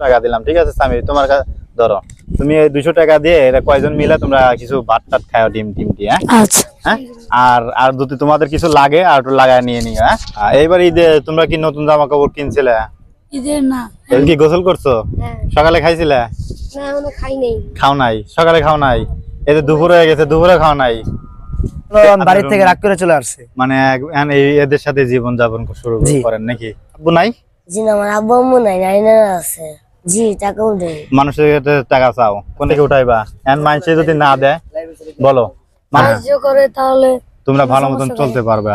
টাকা দিলাম। ঠিক আছে স্বামী তোমার কাছে ধরো তুমি এই দুশো টাকা দিয়ে এটা কয়জন মিলে তোমরা কিছু ভাত টাত খাও ডিম টিম দিয়ে হ্যাঁ? আচ্ছা। হ্যাঁ? আর আর যদি তোমাদের কিছু লাগে আর একটু লাগায় নিয়ে নিও হ্যাঁ? এইবার ঈদে তোমরা কি নতুন জামা কাপড় কিনছিলে কি গোসল করছ? হ্যাঁ। সকালে খাইছিলে? খাই খাও নাই? সকালে খাও নাই? এই যে দুপুরে হয়ে গেছে দুপুরে খাও নাই? বাড়ি থেকে রাগ করে চলে আসছে। মানে এই এদের সাথে জীবন যাপন শুরু করেন নাকি? আব্বু নাই? জি না আমার আব্বু আম্মু নাই নাইনা আছে। জি টাকাও দেয়। মানুষের কাছে টাকা চাও কোন থেকে উঠাইবা? এখন মানুষে যদি না দেয় বলো। সাহায্য করে তাহলে তোমরা ভালো মতন চলতে পারবে।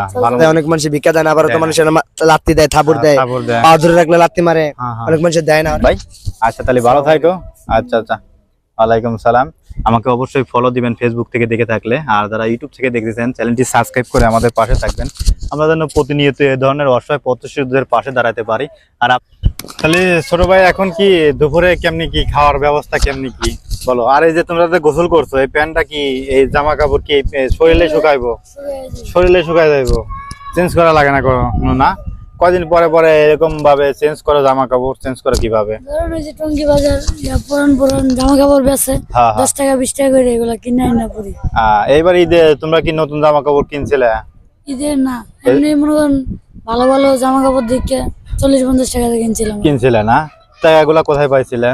অনেক মানুষ ভিক্ষা দেয় না আবার দেয়। মানুষের লাত্তি দেয় থাপুর দেয়। পা ধরে রাখলে লাত্তি মারে। হ্যাঁ, হ্যাঁ। অনেক মানুষের দেয় না। ভাই আচ্ছা তাহলে ভালো থাকো আচ্ছা আচ্ছা। ওয়ালাইকুম সালাম। আমাকে অবশ্যই ফলো দিবেন ফেসবুক থেকে দেখে থাকলে। আর যারা ইউটিউব থেকে দেখতেছেন চ্যানেলটি সাবস্ক্রাইব করে আমাদের পাশে থাকবেন। আমরা যেন প্রতিনিয়ত এ ধরনের অসহায় পথশিশুদের পাশে দাঁড়াতে পারি। আর আপ- তাহলে ছোট ভাই এখন কি দুপুরে কেমনি কি খাওয়ার ব্যবস্থা কেমনি কি? বলো আর এই যে তোমরা যে গোসল করছ এই প্যান্টটা কি এই জামা কাপড় কি শরীরে শুকাইবো? শরীরে শুকাই যাইবো? চেঞ্জ করা লাগে না কোনো না? কয়দিন পরে পরে এরকম ভাবে চেঞ্জ করো জামা কাপড় চেঞ্জ করো কীভাবে? টঙ্গি বাজার পুরান পুরান জামা কাপড় বেচে হ্যাঁ হ্যাঁ। দশ টাকা বিশ টাকা করে এগুলা কিনে আনা পরি। এইবার ঈদে তোমরা কি নতুন জামা কাপড় কিনছিলে? ঈদের না এমনি মনে ভালো ভালো জামা কাপড় দেখে চল্লিশ পঞ্চাশ টাকা কিনছিলাম। কিনছিলে না? টাকাগুলা কোথায় পাইছিলে?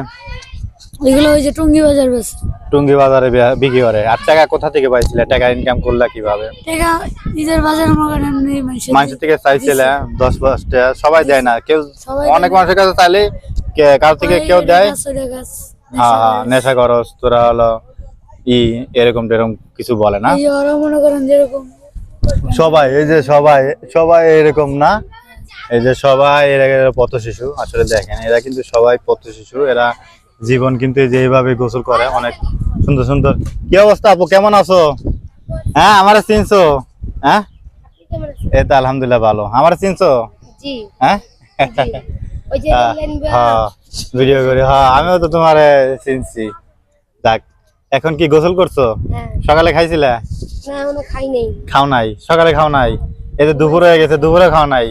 এগুলো ওই যে টঙ্গি বাজার বেচে। টুঙ্গি বাজারে বিক্রি করে। আর টাকা কোথা থেকে পাইছিলে? টাকা ইনকাম করলা কীভাবে? টাকা ঈদের বাজার মনে মানুষ থেকে চাইছিলে? দশ পাঁচ টাকা সবাই দেয় না। কেউ অনেক মানুষের কাছে চাইলে কারও থেকে কেউ দেয়? হ্যাঁ হ্যাঁ নেশা করস তোরা হলো ই এরকম টেরকম কিছু বলে না? মনে করেন যেরকম সবাই এই যে সবাই সবাই এরকম না? এই যে সবাই এরা পথ শিশু আসলে দেখেন এরা কিন্তু সবাই পথ শিশু এরা জীবন কিন্তু এই যে এইভাবে গোসল করে অনেক সুন্দর সুন্দর। কি অবস্থা আপু কেমন আছো? হ্যাঁ আমার চিনছো? হ্যাঁ? এই তো আলহামদুলিল্লাহ ভালো। আমার চিনছো? হ্যাঁ? যে হ্যাঁ, হ্যাঁ ভিডিও করে হ্যাঁ আমিও তো তোমার চিনছি। যাক এখন কি গোসল করছ? হ্যাঁ। সকালে খাইছিলে? খাও নাই সকালে খাও নাই। এই যে দুপুরে হয়ে গেছে দুপুরে খাও নাই।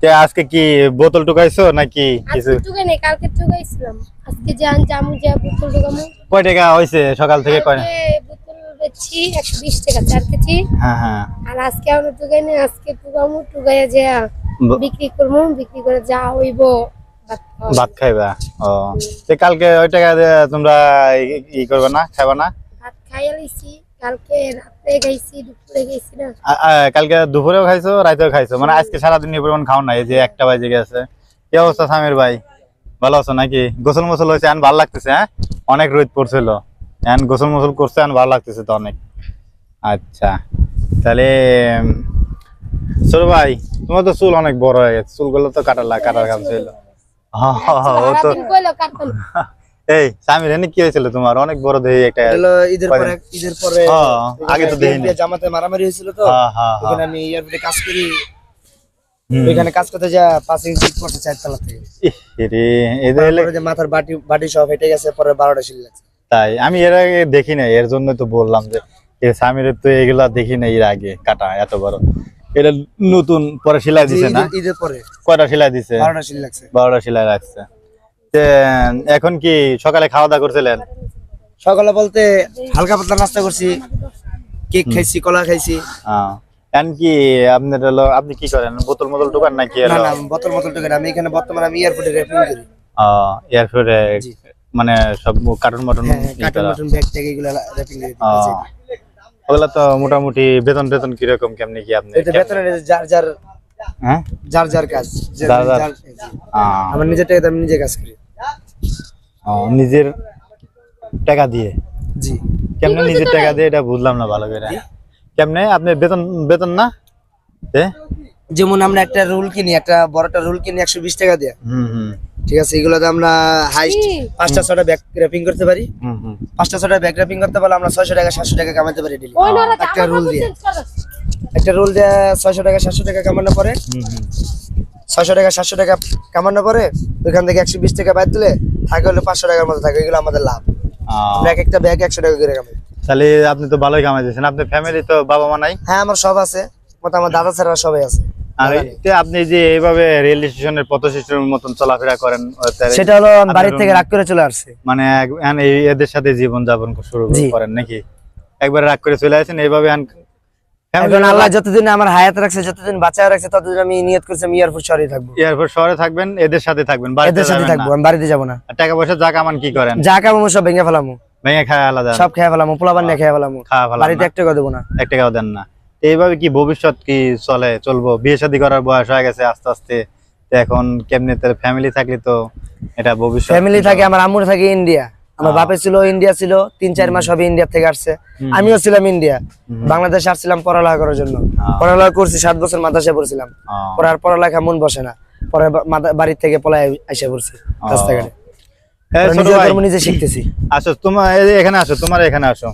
তে আজকে কি বোতল টুকাইছো নাকি কিছু? আজকে টুকে নেই কালকে টুকাইছিলাম আজকে যান জামু যা বোতল টুকামু কয় টাকা হয়েছে সকাল থেকে কয় বোতল বেচছি একশো বিশ টাকা চার কেজি। হ্যাঁ হ্যাঁ। আর আজকে এখনও টুকাই নেই আজকে টুকামু টুকাইয়া যা বিক্রি করব বিক্রি করে যা হইব ভাত খাইবা? ও। তে কালকে ওই টাকা দিয়ে তোমরা ই- করবে না খাইবা না? ভাত খাইয়া লইছি কালকে রাত্রে কালকে দুপুরেও খাইছো রাতেও খাইছো? মানে আজকে সারাদিন এই পরিমাণ খাও না এই যে একটা বাজে গেছে। কি অবস্থা সামির ভাই? ভালো আছো নাকি? গোসল মোসল হয়েছে এখন ভালো লাগতেছে হ্যাঁ? অনেক রোদ পড়ছিল। এখন গোসল মোসল করছে এখন ভালো লাগতেছে তো অনেক। আচ্ছা তাহলে ছোট ভাই তোমার তো চুল অনেক বড় হয়ে গেছে। চুলগুলো তো কাটার কাটার কাম ছিল। ও তো এই সামির এনে কি হয়েছিল তোমার? অনেক বড় দেহি একটা হলো ঈদের পরে ঈদের পরে আগে তো দেখিনি। জামাতে মারামারি হয়েছিল তো। হ্যাঁ হ্যাঁ হ্যাঁ। ওখানে আমি এয়ারপোর্টে কাজ করি। ওইখানে কাজ করতে যা পাসিং করতে চারতলা থেকে রে এদের যে মাথার বাটি বাটি সব হেঁটে গেছে পরে বারোটা শিল লাগছে। তাই আমি এর আগে দেখি নাই এর জন্য তো বললাম যে এ সামিরের তো এগুলা দেখি নাই এর আগে কাটা এত বড়। এটা নতুন পরে সেলাই দিছে না? ঈদের- পরে। কয়টা সেলাই দিছে? বারোটা শিল লাগছে। বারোটা সেলাই রাখছে। তে, এখন কি সকালে খাওয়া দাওয়া করছিলেন? সকালে বলতে হালকা পাতলা নাস্তা করছি কেক খাইছি কলা খাইছি। এখন কি আপনার হলো আপনি কি করেন? বোতল মোতল দোকান নাকি না না বোতল বোতল টোকেন আমি এখানে বর্তমানে আমি এয়ারপোর্টে র্যাপিং করি। এয়ারপোর্টে মানে সব কার্টুন মাটুন হ্যাঁ কার্টুন করা। ব্যাগ ট্যাগ এগুলো র্যাপিং করি ওগুলা তো মোটামুটি বেতন টেতন কীরকম কেমনি কি আপনি এতে বেতনের যার যার হ্যাঁ? যার যার কাজ যার- আমার নিজের টাকা আমি নিজে কাজ করি। নিজের টাকা দিয়ে। জি। কেমনে নিজের টাকা দিয়ে এটা বুঝলাম না ভালো করে। কেমনে? আপনি বেতন বেতন না? যেমন আমরা একটা রুল কিনি একটা বড়টা রুল কিনি একশো বিশ টাকা দিয়ে। হুম হুম। ঠিক আছে এগুলোতে আমরা হাইস্ট পাঁচটা ছটা ব্যাগ র্যাপিং করতে পারি। হুম হুম। পাঁচটা ছটা ব্যাগ র্যাপিং করতে পারলে আমরা ছয়শো টাকা সাতশো টাকা কামাতে পারি নরা একটা রুল দিয়ে। একটা রুল দিয়ে ছয়শো টাকা সাতশো টাকা কামানোর পরে হুম হুম। ছয়শো টাকা সাতশো টাকা কামানোর পরে ওইখান থেকে একশো বিশ টাকা বাদ দিলে থাকে হলো পাঁচশো টাকার মতো থাকে এগুলো আমাদের লাভ। এক একটা ব্যাগ একশো টাকা করে কামাই। তাহলে আপনি তো ভালোই কামাই দিয়েছেন আপনার ফ্যামিলি তো বাবা মা নাই? হ্যাঁ আমার সব আছে। মতো আমার দাদা ছাড়া সবাই আছে। আর আপনি যে এইভাবে রেল স্টেশনের পথ স্টেশনের মতন চলাফেরা করেন সেটা হলো আমি বাড়ি থেকে রাগ করে চলে আসছে। মানে এই এদের সাথে জীবন যাপন শুরু করেন নাকি? একবার রাগ করে চলে আসেন এইভাবে এখন আল্লাহ যতদিন আমার হায়াত রাখছে যতদিন বাঁচায় রাখছে ততদিন আমি নিয়ত করছি আমি এয়ারপোর্ট শহরে থাকব। এয়ারপোর্ট শহরে থাকবেন এদের সাথে থাকবেন এদের সাথে থাকব আমি বাড়িতে যাব না। টাকা পয়সা যা কামান কি করেন? যা কামো সব ভেঙে ফেলামো। ভেঙে খায় আলাদা। সব খেয়ে ফেলামো পোলাবান নিয়ে খেয়ে ফেলামো। বাড়িতে এক টাকা দেবো না। এক টাকাও দেন না। এইভাবে কি ভবিষ্যৎ কি চলে চলবো? বিয়ে শাদী করার বয়স হয়ে গেছে আস্তে আস্তে। এখন কেমনি তোর ফ্যামিলি থাকলে তো এটা ভবিষ্যৎ ফ্যামিলি থাকে আমার আম্মুর থাকে ইন্ডিয়া আমার বাপে ছিল ইন্ডিয়া ছিল তিন চার মাস হবে ইন্ডিয়া থেকে আসছে। আমিও ছিলাম ইন্ডিয়া। বাংলাদেশে আসছিলাম পড়ালেখা করার জন্য। পড়ালেখা করছি সাত বছর মাদ্রাসায় পড়ছিলাম। পড়ার পড়ালেখা মন বসে না। পরে বাড়ির থেকে পলায় এসে পড়ছি রাস্তাঘাটে। নিজে শিখতেছি। আসো তোমার এখানে আসো তোমার এখানে আসো।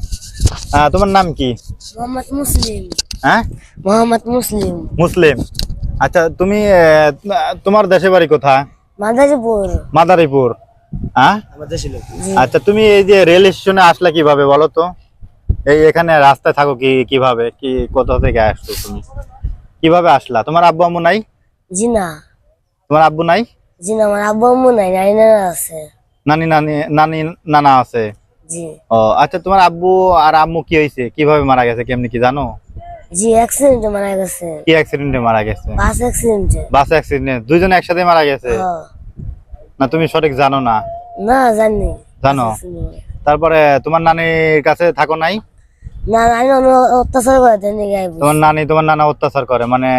তোমার নাম কি? মোহাম্মদ মুসলিম। হ্যাঁ? মোহাম্মদ মুসলিম। মুসলিম। আচ্ছা তুমি আহ, তোমার দেশে বাড়ি কোথায়? মাদারীপুর। মাদারীপুর। হ্যাঁ? আচ্ছা তুমি এই যে রেল স্টেশনে আসলে কীভাবে বলো তো? এই এখানে রাস্তায় থাকো কি কীভাবে? কি কোথা থেকে আসছো তুমি? কীভাবে আসলা? তোমার আব্বু আম্মু নাই? জি না। তোমার আব্বু নাই? জি না আমার আব্বু আম্মু নাই নাইনা আছে। নানি নানি নানি নানা আছে? জি। ও আচ্ছা তোমার আব্বু আর আম্মু কি হয়েছে? কীভাবে মারা গেছে কেমনি কি জানো? জি অ্যাক্সিডেন্টে মারা গেছে। কি অ্যাক্সিডেন্টে মারা গেছে? বাস অ্যাক্সিডেন্টে বাস অ্যাক্সিডেন্ট দুইজন একসাথে মারা গেছে? না তুমি সঠিক জানো না? না জানি। জানো? তারপরে তোমার নানির কাছে থাকো নাই? না নাইন অত্যাচার করে তোমার নানি তোমার নানা অত্যাচার করে মানে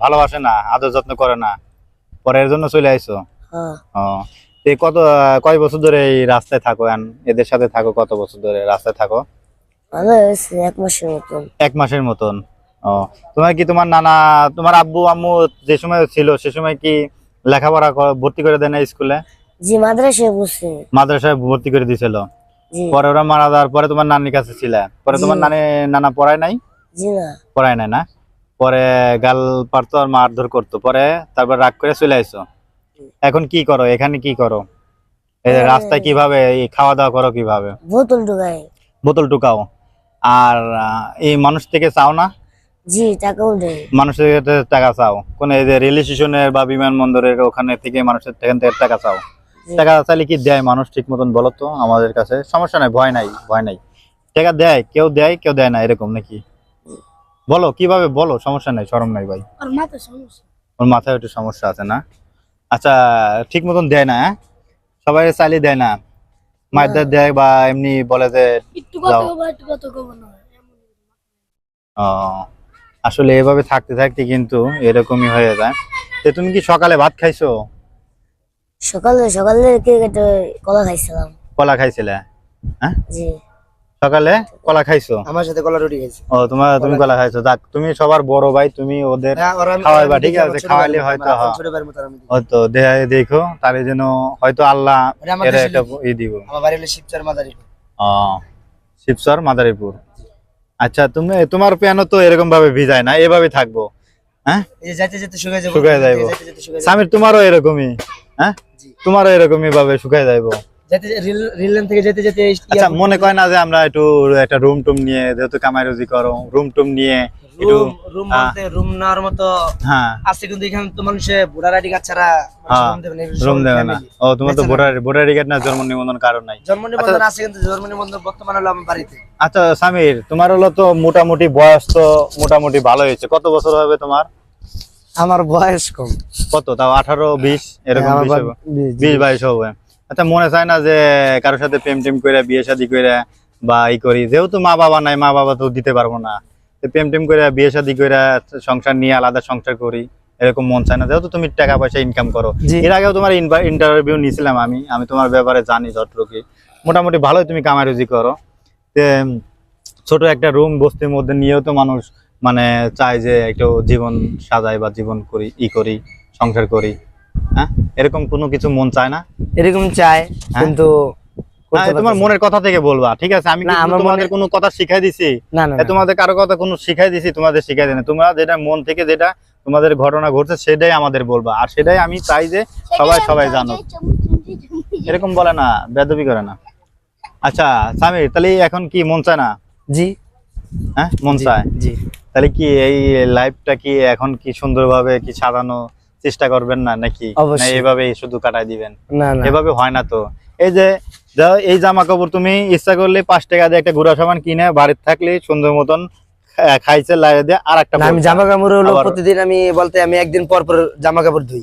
ভালোবাসে না আদর যত্ন করে না। পরে এর জন্য চলে আইছো? হ্যাঁ। কত কয় বছর ধরে এই রাস্তায় থাকো? এদের সাথে থাকো কত বছর ধরে রাস্তায় থাকো? এক মাসের মতন। এক মাসের মতন ও। তোমার কি তোমার নানা তোমার আব্বু আম্মু যে সময় ছিল সে সময় কি লেখাপড়া ভর্তি করে দেয় না স্কুলে? জি মাদ্রাসায় বসে মাদ্রাসায় ভর্তি করে দিছিল। জি। পরে ওরা মারা যাওয়ার পরে তোমার নানির কাছে ছিল। পরে তোমার নানি নানা পড়ায় নাই? জি না। পড়ায় নাই না? পরে গাল পারতো আর মারধর করতো। পরে তারপর রাগ করে চলে আইসো। এখন কি করো? এখানে কি করো? এই রাস্তায় কীভাবে এই খাওয়া দাওয়া করো কীভাবে? বোতল ঢুকাই। বোতল টুকাও আর এই মানুষ থেকে চাও না? জি টাকাও দেয়। মানুষের কাছে টাকা চাও। কোন এই যে রেল স্টেশনের বা বিমানবন্দরের ওখানে থেকে মানুষের এখান থেকে টাকা চাও। টাকা চাইলে কি দেয় মানুষ ঠিক মতন বলো তো? আমাদের কাছে সমস্যা নাই ভয় নাই ভয় নাই। টাকা দেয় কেউ দেয় কেউ দেয় না এরকম নাকি? বলো কীভাবে বলো? সমস্যা নাই শরম নাই ভাই। আর মাথা সমস্যা। ওর মাথায় একটু সমস্যা আছে না? আচ্ছা ঠিক মতন দেয় না হ্যাঁ? সবাই চাইলে দেয় না। মায়ের দেয় বা এমনি বলে যে একটু কথা একটু কথা না। ও, আসলে এভাবে থাকতে থাকতে কিন্তু এরকমই হয়ে যায়। তো তুমি কি সকালে ভাত খাইছো? সকালে সকালে ক্রিকেটে কলা খাইছিলাম। কলা খাইছিলে? হ্যাঁ? জি। সকালে কলা খাইছো? আমার সাথে কলা রুটি খাইছি। ও তোমার তুমি কলা খাইছো। যাক তুমি সবার বড় ভাই তুমি ওদের হ্যাঁ, ওরা আমি- খাওয়াইবা, ঠিক আছে, খাওয়াইলে হয়তো, হ্যাঁ। ভাইয়ের মতো আমি দেখি। হয়তো দেখো তাহলে যেন হয়তো আল্লাহ এর একটা ই দিব। আমার বাড়ি হলো শিবচর মাদারীপুর। ও শিবচর মাদারীপুর। আচ্ছা তুমি তোমার পিয়ানো তো এরকম ভাবে ভিজায় না এভাবে থাকব। হ্যাঁ? এই যেতে শুকায় যাব। শুকায় যাইবো। স্বামীর তোমারও এরকমই হ্যাঁ? তোমারও এরকমই ভাবে শুকায় যাইবো। যাইতে রিল রিল লাইন থেকে যেতে যেতে আচ্ছা মনে কয় না যে আমরা একটু একটা রুম টুম নিয়ে যেহেতু কামাই রুজি করো রুম টুম নিয়ে একটু রুম রুম হ্যাঁ। বলতে রুম নেওয়ার মতো হ্যাঁ। আছে কিন্তু এখানে তো মানুষে ভোটার আইডি কার্ড ছাড়া হ্যাঁ, রুম দেবে না রুম দেবে না। ও তোমার তো বেচে ভোটার ভোটার টিকিট না জন্ম নিবন্ধন কারণ নাই। জন্ম নিবন্ধন আছে কিন্তু জন্ম নিবন্ধন বর্তমানে হলো আমার বাড়িতে। আচ্ছা সামির তোমার হলো তো মোটামুটি বয়স তো মোটামুটি ভালো হয়েছে। কত বছর হবে তোমার? আমার বয়স কম। কত? তাও আঠারো বিশ এরকম বিশ। বাইশ হবে। আচ্ছা মনে চায় না যে কারোর সাথে প্রেম টেম করে বিয়ে শাদী করে বা ই করি। যেহেতু মা বাবা নাই মা বাবা তো দিতে পারব না। প্রেম টেম করে বিয়ে শাদী করে সংসার নিয়ে আলাদা সংসার করি এরকম মন চায় না। যেহেতু তুমি টাকা পয়সা ইনকাম করো। এর আগেও তোমার ইন্টারভিউ নিয়েছিলাম আমি। আমি তোমার ব্যাপারে জানি যতটুকু মোটামুটি ভালোই তুমি কামাই রুজি করো। তে ছোট একটা রুম বস্তির মধ্যে নিয়েও তো মানুষ মানে চায় যে একটু জীবন সাজাই বা জীবন করি ই করি সংসার করি। হ্যাঁ? এরকম কোনো কিছু মন চায় না? এরকম চাই হ্যাঁ? কিন্তু তোমার মনের কথা থেকে বলবা ঠিক আছে? আমি তোমাদের কোনো কথা শিখাই দিছি। তোমাদের কারও কথা কোনো শিখাই দিছি তোমাদের শিখাই দেয় তোমরা যেটা মন থেকে যেটা তোমাদের ঘটনা ঘটছে সেটাই আমাদের বলবা। আর সেটাই আমি চাই যে সবাই সবাই জানো এরকম বলে না বেদবি করে না। আচ্ছা সামির তাহলে এখন কি মন চায় না? জি। হ্যাঁ মন চায়? জি। তাহলে কি এই লাইফটা কি এখন কি সুন্দরভাবে কি সাজানো? চেষ্টা করবেন না নাকি। এইভাবেই শুধু কাটাই দিবেন। এভাবে হয় না তো। এই যে এই জামা কাপড় তুমি ইচ্ছা করলে পাঁচ টাকা দিয়ে একটা গুড়া সামান কিনে বাড়িতে থাকলে সুন্দর মতন খাইছে লাগিয়ে দিয়ে আর একটা আমি জামা কাপড় হলো প্রতিদিন আমি বলতে আমি একদিন পর পর জামা কাপড় ধুই।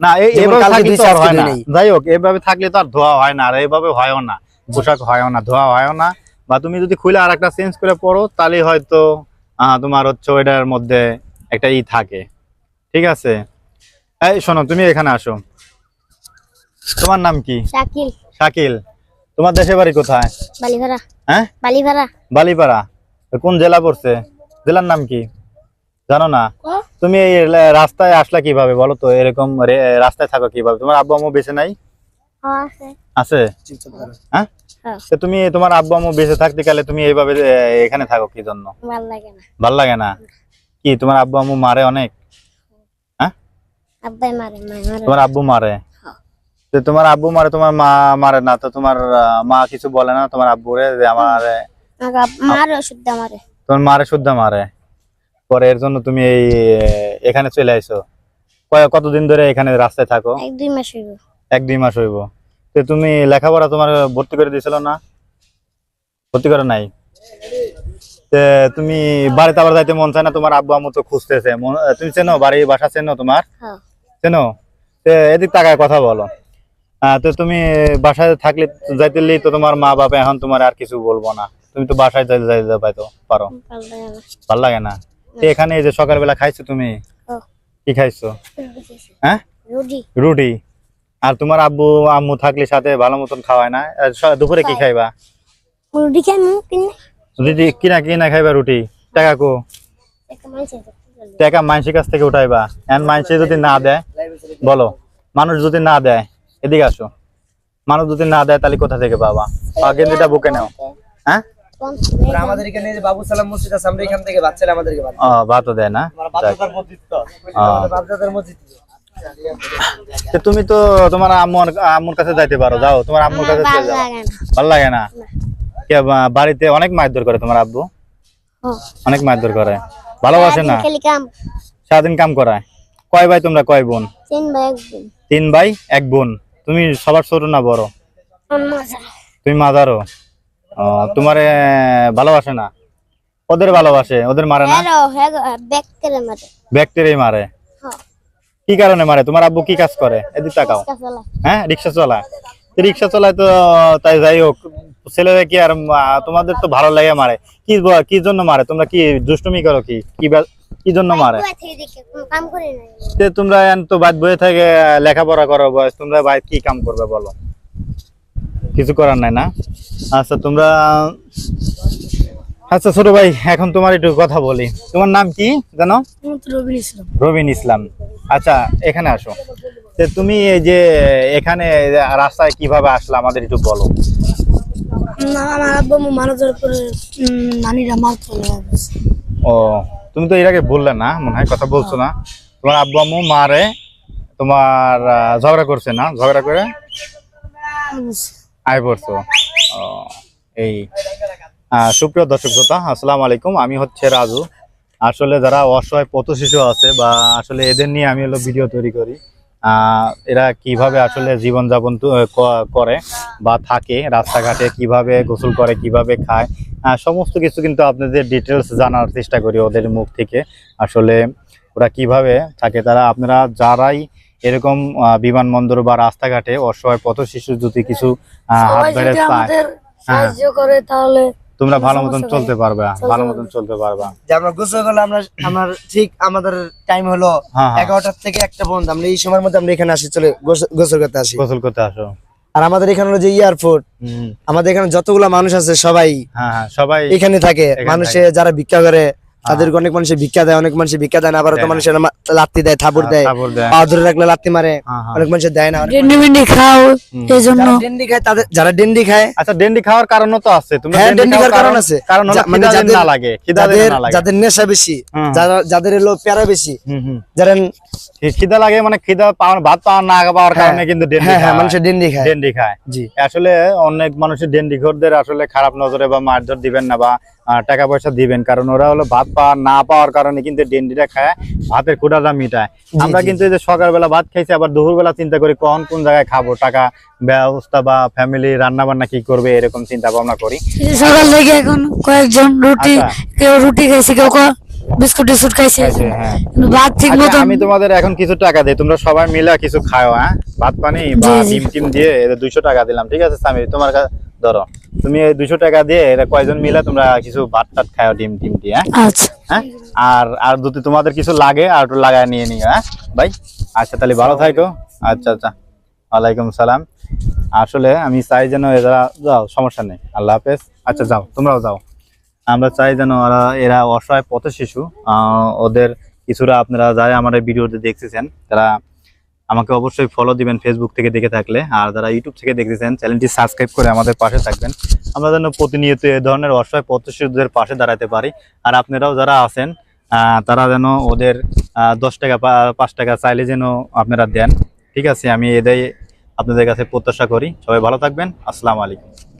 না এভাবে থাকলে তো হয় না। যাই হোক এভাবে থাকলে তো আর ধোয়া হয় না আর এইভাবে হয়ও না। পোশাক হয়ও না ধোয়া হয়ও না। বা তুমি যদি খুলে আর একটা চেঞ্জ করে পরো তাহলে হয়তো আহ, তোমার হচ্ছে ওইটার মধ্যে একটা ই থাকে। ঠিক আছে? এই শোনো তুমি এখানে আসো। তোমার নাম কি? শাকিল। শাকিল। তোমার দেশের বাড়ি কোথায়? বালিভাড়া হ্যাঁ? বালিভাড়া বালিপাড়া। কোন জেলা পড়ছে? জেলার নাম কি? জানো না? তুমি এই রাস্তায় আসলা কীভাবে বলো তো এরকম রাস্তায় থাকো কীভাবে? তোমার আব্বু আম্মু বেঁচে নাই? আছে। আছে? হ্যাঁ? হ্যাঁ। তুমি তোমার আব্বু আম্মু বেঁচে থাকতে গেলে তুমি এইভাবে এখানে থাকো কি জন্য? ভালো লাগে না। ভালো লাগে না। কি তোমার আব্বু আম্মু মারে অনেক? আব্বাই মারে মারে। তোমার আব্বু মারে? হ্যাঁ। তো তোমার আব্বু মারে তোমার মা মারে না তো তোমার মা কিছু বলে না তোমার আব্বুরে যে আমার? মারে ওষুধ মারে। তোমার মারে শুদ্ধ মারে। পরে এর জন্য তুমি এই এখানে চলে আইছো কতদিন ধরে এখানে রাস্তায় থাকো? এক দুই মাস হইব। এক দুই মাস হইব। তো তুমি লেখাপড়া তোমার ভর্তি করে দিয়েছিল না? ভর্তি করে নাই? তুমি বাড়িতে আবার যাইতে মন চায় না? তোমার আব্বু আম্মু তো খুঁজতেছে। তুমি চেনো বাড়ি বাসা চেনো তোমার? তে এদিক টাকায় কথা বলো। তো তুমি বাসায় থাকলে যাইতেলেই তো তোমার মা বাবা এখন তোমার আর কিছু বলব না। তুমি তো বাসায় যাইতে যাইতে পাইতো পারো। ভালো লাগে না? এখানে এই যে সকালবেলা খাইছো তুমি? কি খাইছো? হ্যাঁ? রুটি। রুটি। আর তোমার আব্বু আম্মু থাকলে সাথে ভালো মতন খাওয়ায় না? দুপুরে কি খাইবা? রুটি কিনে। রুটি কিনা কিনা খাইবা রুটি? টাকা কো? টাকা মানুষের কাছ থেকে উঠাইবা। এখন মানুষে যদি না দেয় বলো মানুষ যদি না দেয় এদিকে আসো। মানুষ যদি না দেয় তাহলে কোথা থেকে পাবা? গেঞ্জিটা বুকে নাও। হ্যাঁ? আমাদের এখানে বাবু সালাম মসজিদ আছে আমরা এখান থেকে বাচ্চারা আমাদেরকে ভাতও দেয় না? যাক। ও। বাচ্চাদের মসজিদ। তুমি তো তোমার আম্মুর আম্মুর কাছে যাইতে পারো যাও। তোমার আম্মুর কাছে চলে যাও। ভালো লাগে না। কে বাড়িতে অনেক মারধর করে তোমার আব্বু? অনেক মারধর করে। ভালোবাসে না? খালি কাম। সারাদিন কাম করায়। কয় ভাই তোমরা? কয় বোন? তিন ভাই একদিন তিন ভাই এক বোন। তুমি সবার ছোট না বড়? তুমি মাদারও তোমার ভালোবাসে না? ওদের ভালোবাসে ওদের মারে না? হ্যালো হ্যালো ব্যাক করে মারে। হ্যাঁ। কি কারণে মারে? তোমার আব্বু কি কাজ করে? এদিক তাকাও। হ্যাঁ রিক্সা চালায়। রিক্সা চালায় তো তাই যাই হোক ছেলেরা কি আর তোমাদের তো ভালো লাগে মারে। কি কি জন্য মারে? তোমরা কি দুষ্টুমি করো কি? কি জন্য মারে? তোমরা তো বাদ বয়ে থেকে লেখাপড়া করো বয়স তোমরা বাইরে কি কাম করবে বলো? কিছু করার নাই না? আচ্ছা তোমরা আচ্ছা ছোট ভাই এখন তোমার একটু কথা বলি। তোমার নাম কি জানো? রবিন ইসলাম। আচ্ছা এখানে আসো। তুমি এই যে এখানে রাস্তায় কীভাবে আসলে আমাদের একটু বলো। আমার আব্বু মারা যাওয়ার পরে নানিরা মার চলে ও তুমি তো এর আগে বললে না মনে হয় কথা বলছো না। তোমার আব্বু আম্মু মারে তোমার ঝগড়া করছে না? ঝগড়া করে? আয় পড়ছো। এই সুপ্রিয় দর্শক শ্রোতা আসসালামু আলাইকুম। আমি হচ্ছে রাজু। আসলে যারা অসহায় পথ শিশু আছে বা আসলে এদের নিয়ে আমি হলো ভিডিও তৈরি করি এরা কীভাবে আসলে জীবনযাপন করে বা থাকে রাস্তাঘাটে কীভাবে গোসল করে কীভাবে খায় সমস্ত কিছু কিন্তু আপনাদের ডিটেলস জানার চেষ্টা করি ওদের মুখ থেকে আসলে ওরা কীভাবে থাকে। তারা আপনারা যারাই এরকম বিমানবন্দর বা রাস্তাঘাটে অসহায় পথ শিশু যদি কিছু হাত বেড়ে পায় আমাদের সাহায্য করে তাহলে তোমরা ভালো মতন চলতে পারবে ভালো মতন চলতে পারবা। যে আমরা গোসল করলে আমরা আমার ঠিক আমাদের টাইম হলো হ্যাঁ হ্যাঁ। এগারোটার থেকে একটা পর্যন্ত। আমরা এই সময়ের মধ্যে আমরা এখানে আসি চলে গোসল করতে আসি। গোসল করতে আসো। আর আমাদের এখানে হলো যে এয়ারপোর্ট আমাদের এখানে যতগুলা মানুষ আছে সবাই হ্যাঁ হ্যাঁ সবাই এখানে থাকে। মানুষে যারা ভিক্ষা করে। তাদেরকে অনেক মানুষে ভিক্ষা দেয় অনেক মানুষে ভিক্ষা দেয় না আবার তো মানুষের লাত্তি দেয় থাপুর দেয়। কাপড় পা ধরে রাখলে লাত্তি মারে হ্যাঁ, হ্যাঁ। অনেক মানুষের দেয় না ডেন্ডি মেন্ডি খাও। এই জন্য। ডেন্ডি খায় তাদের যারা ডেন্ডি খায় আচ্ছা ডেন্ডি খাওয়ার কারণও তো আছে। তোমরা হ্যাঁ, ডেন্ডি খাওয়ার কারণ আছে। কারণ মানে যাদের- না লাগে খিদা যাদের যাদের নেশা বেশি যারা যাদের হলো প্যারা বেশি হুম, হুম। যারা খিদা লাগে মানে খিদা পাওয়ার ভাত পাওয়ার না পাওয়ার হ্যাঁ, কারণে কিন্তু ডেন্ডি হ্যাঁ হ্যাঁ মানুষের ডেন্ডি খায়। ডেন্ডি খায়। জি। আসলে অনেক মানুষের ডেন্ডি ঘরদের আসলে খারাপ নজরে বা মারধর দিবেন না বা টাকা পয়সা দিবেন। কারণ ওরা হলো ভাত পাওয়া না পাওয়ার কারণে কিন্তু ডেন্ডিটা খায় ভাতের ক্ষুদাটা মিটায়। আমরা কিন্তু এই যে সকালবেলা ভাত খাইছি আবার দুপুরবেলা চিন্তা করি কখন কোন জায়গায় খাব টাকা ব্যবস্থা বা ফ্যামিলি রান্না বান্না কি করবে এরকম চিন্তা ভাবনা করি। সকাল থেকে এখন কয়েকজন রুটি আচ্ছা। কেউ রুটি খাইছে কেউ বিস্কুট টিস্কুট খাইছে। হ্যাঁ। ভাত ঠিক আচ্ছা, মতন আমি তোমাদের এখন কিছু টাকা দিই তোমরা সবাই মিলে কিছু খাও হ্যাঁ? ভাত পানি বা। ডিম টিম দিয়ে দুইশো টাকা দিলাম ঠিক আছে স্বামী? তোমার কাছে ধরো। তুমি এই দুইশো টাকা দিয়ে এটা কয়জন মিলে তোমরা কিছু ভাত টাত খাও ডিম টিম দিয়ে হ্যাঁ? আচ্ছা। হ্যাঁ? আর আর যদি তোমাদের কিছু লাগে আর একটু লাগায় নিয়ে নিও হ্যাঁ? ভাই আচ্ছা তাহলে ভালো থাকো আচ্ছা আচ্ছা। ওয়ালাইকুম সালাম। আসলে আমি চাই যেন এরা যাও সমস্যা নেই। আল্লাহ হাফেজ। আচ্ছা যাও তোমরাও যাও। আমরা চাই যেন ওরা এরা অসহায় পথ শিশু। আহ, ওদের কিছুটা আপনারা যারা আমার ভিডিওতে দেখতেছেন তারা আমাকে অবশ্যই ফলো দিবেন ফেসবুক থেকে দেখে থাকলে। আর যারা ইউটিউব থেকে দেখতেছেন চ্যানেলটি সাবস্ক্রাইব করে আমাদের পাশে থাকবেন। আমরা যেন প্রতিনিয়ত এ ধরনের অসহায় প্রতিশ্রুতদের পাশে দাঁড়াতে পারি। আর আপনারাও যারা আছেন তারা যেন ওদের দশ টাকা পাঁচ টাকা চাইলে যেন আপনারা দেন। ঠিক আছে, আমি এদাই আপনাদের কাছে প্রত্যাশা করি। সবাই ভালো থাকবেন। আসসালামু আলাইকুম।